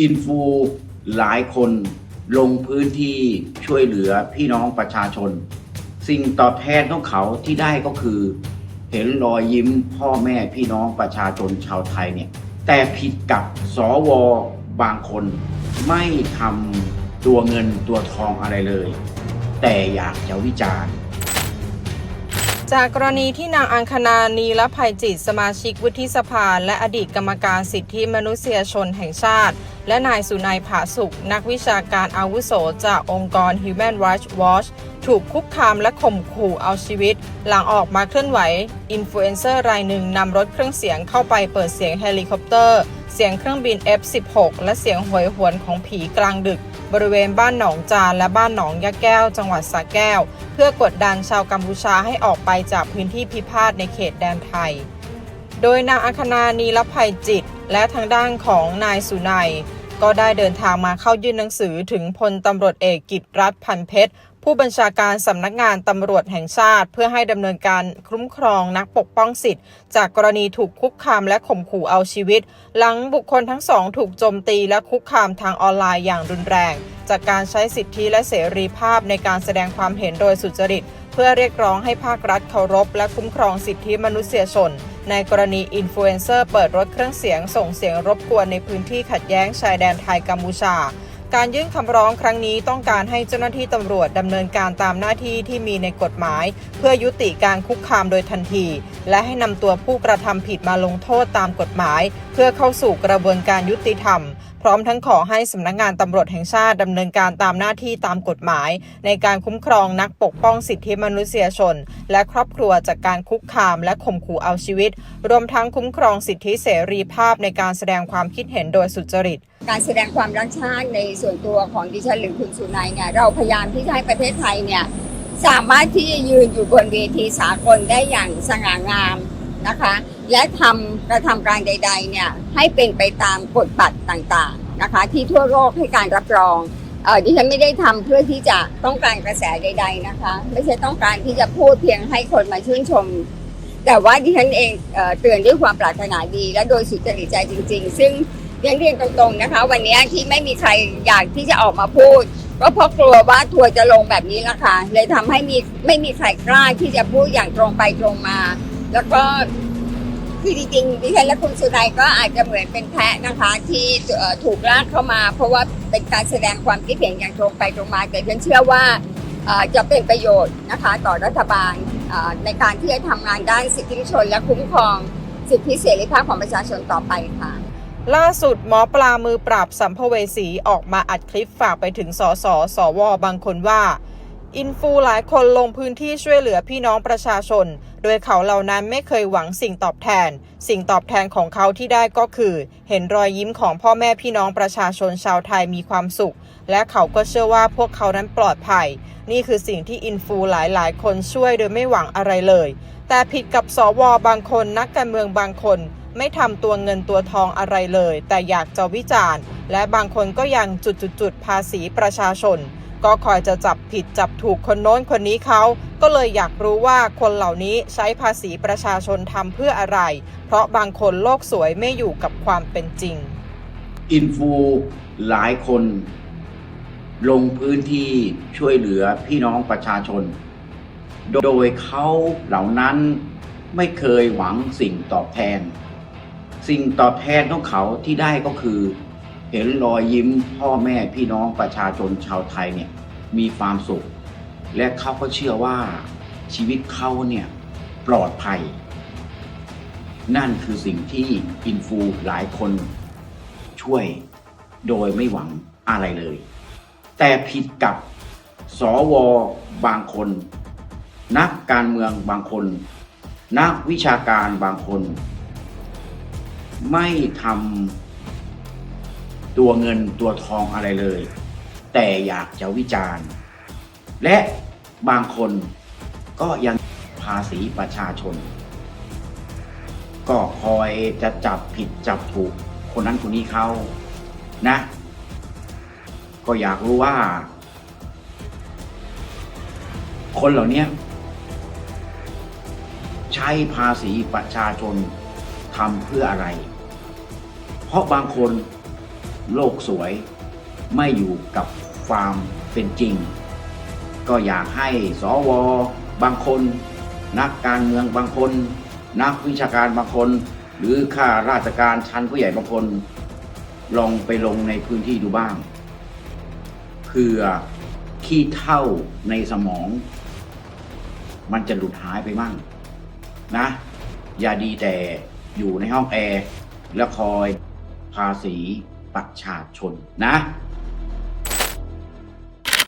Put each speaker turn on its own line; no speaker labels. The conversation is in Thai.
อินฟูหลายคนลงพื้นที่ช่วยเหลือพี่น้องประชาชน สิ่งตอบแทนของเขาที่ได้ก็คือ เห็นรอยยิ้มพ่อแม่พี่น้องประชาชนชาวไทยเนี่ย แต่ผิดกับสวบางคน ไม่ทำตัวเงินตัวทองอะไรเลย แต่อยากจะวิจารณ์
จากกรณีที่นางอังคณานีและภัยจิตสมาชิกวุฒิสภา และอดีตกรรมการสิทธิมนุษยชนแห่งชาติ และนายสุนัยผาสุกนักวิชาการอาวุโสจากองค์กร Human Rights Watch ถูกคุกคามและข่มขู่เอาชีวิต หลังออกมาเคลื่อนไหว อินฟลูเอนเซอร์รายหนึ่งนำรถเครื่องเสียงเข้าไปเปิดเสียงเฮลิคอปเตอร์ เสียงเครื่องบิน F-16 และเสียงหวยหวนของผีกลางดึก บริเวณบ้านหนองจานและบ้านหนองยะแก้ว จังหวัดสระแก้ว เพื่อกดดันชาวกัมพูชาให้ออกไปจากพื้นที่พิพาทในเขตแดนไทย โดยนางอัคนานีรภัยจิต และทางด้านของนายสุนัย ก็ได้เดินทางมาเข้ายื่นหนังสือถึงพลตำรวจเอกกิตรัฐพันเพชร ผู้บัญชาการสำนักงานตำรวจแห่งชาติ เพื่อให้ดำเนินการคุ้มครองนักปกป้องสิทธิ์ จากกรณีถูกคุกคามและข่มขู่เอาชีวิต หลังบุคคลทั้งสองถูกโจมตีและคุกคามทางออนไลน์อย่างรุนแรง จากการใช้สิทธิและเสรีภาพในการแสดงความเห็นโดยสุจริต เพื่อเรียกร้องให้ภาครัฐเคารพ และคุ้มครองสิทธิมนุษยชน ในกรณีอินฟลูเอนเซอร์เปิดรถเครื่องเสียงส่งเสียงรบกวนในพื้นที่ขัดแย้งชายแดนไทยกัมพูชา การยื่นคำร้องครั้งนี้ต้องการให้เจ้าหน้าที่ตำรวจดำเนินการตามหน้าที่ที่มีในกฎหมาย เพื่อยุติการคุกคามโดยทันที และให้นำตัวผู้กระทำผิดมาลงโทษตามกฎหมาย เพื่อเข้าสู่กระบวนการยุติธรรม พร้อมทั้งขอให้สำนักงานตำรวจแห่งชาติดำเนินการตามหน้าที่ตามกฎหมาย ในการคุ้มครองนักปกป้องสิทธิมนุษยชน และครอบครัวจากการคุกคามและข่มขู่เอาชีวิต รวมทั้งคุ้มครองสิทธิเสรีภาพในการแสดงความคิดเห็นโดยสุจริต
การแสดงความรักชาติในส่วนตัวของดิฉันหรือคุณสุนัยเนี่ยเราพยายามที่จะให้ประเทศไทยเนี่ยสามารถที่จะยืนอยู่บนเวทีสากลได้อย่างสง่างามนะคะ และทำกระทำการใด ๆ เนี่ยให้เป็นไปตามกฎบัตรต่างๆนะคะ ที่ทั่วโลกให้การรับรองเออดิฉันไม่ได้ทำเพื่อที่จะต้องการกระแสใด ๆนะคะ ไม่ใช่ต้องการที่จะพูดเพียงให้คนมาชื่นชม แต่ว่าดิฉันเองเอเตือนด้วยความปรารถนาดี และโดยสุจริตใจจริง ๆ ซึ่ง เรียนเรียนตรงๆนะคะ วันนี้ที่ไม่มีใครอยากที่จะออกมาพูด ก็เพราะกลัวว่าทัวร์จะลงแบบนี้ละค่ะเลยทำให้มีไม่มีใครกล้าที่จะพูดอย่างตรงไปตรงมา แล้วก็คือจริงๆดิฉันและคุณสุนัยก็อาจจะเหมือนเป็นแพะนะคะ ที่ถูกลากเข้ามา เพราะว่าเป็นการแสดงความคิดเห็นอย่างตรงไปตรงมาแต่ฉันเชื่อว่าจะเป็นประโยชน์นะคะต่อรัฐบาลในการที่จะทำงานด้านสิทธิชนและคุ้มครองสิทธิเสรีภาพของประชาชนต่อไปค่ะ
ล่าสุดหมอปลามือปราบสัมภเวสีออกมาอัดคลิปฝากไปถึงสสสวบางคนว่า อินฟูหลายคนลงพื้นที่ช่วยเหลือพี่น้องประชาชน โดยเขาเหล่านั้นไม่เคยหวังสิ่งตอบแทน สิ่งตอบแทนของเขาที่ได้ก็คือ เห็นรอยยิ้มของพ่อแม่พี่น้องประชาชนชาวไทยมีความสุข และเขาก็เชื่อว่าพวกเขานั้นปลอดภัย นี่คือสิ่งที่อินฟูหลายๆคนช่วยโดยไม่หวังอะไรเลย แต่ผิดกับสวบางคนนักการเมืองบางคน ไม่ทำตัวเงินตัวทองอะไรเลย แต่อยากจะวิจารณ์ และบางคนก็ยังจุดๆๆภาษีประชาชน ก็คอยจะจับผิดจับถูกคนโน้นคนนี้เขาก็เลยอยากรู้ว่าคนเหล่านี้ใช้ภาษีประชาชนทำเพื่ออะไร เพราะบางคนโลกสวยไม่อยู่กับความเป็นจริง
อินฟูหลายคน ลงพื้นที่ช่วยเหลือพี่น้องประชาชน โดยเขาเหล่านั้นไม่เคยหวังสิ่งตอบแทน สิ่งตอบแทนของเขาที่ได้ก็คือ เห็นรอยยิ้มพ่อแม่พี่น้องประชาชนชาวไทยเนี่ยมีความสุข และเขาก็เชื่อว่าชีวิตเขาเนี่ยปลอดภัย นั่นคือสิ่งที่อินฟูหลายคนช่วยโดยไม่หวังอะไรเลย แต่ผิดกับสวบางคน นักการเมืองบางคน นักวิชาการบางคน ไม่ทำตัวเงินตัวทองอะไรเลย แต่อยากจะวิจารณ์ และบางคนก็ยังภาษีประชาชน ก็คอยจะจับผิดจับถูกคนนั้นคนนี้เขานะ ก็อยากรู้ว่า คนเหล่านี้ใช้ภาษีประชาชน ทำเพื่ออะไร เพราะบางคนโลกสวยไม่อยู่กับความเป็นจริง ก็อยากให้สวบางคน นักการเมืองบางคน นักวิชาการบางคน หรือข้าราชการชั้นผู้ใหญ่บางคน ลองไปลงในพื้นที่ดูบ้างเพื่อขี้เท่าในสมอง มันจะหลุดหายไปมั่งนะ อย่าดีแต่ อยู่ในห้องแอร์และคอยภาษีประชาชนนะ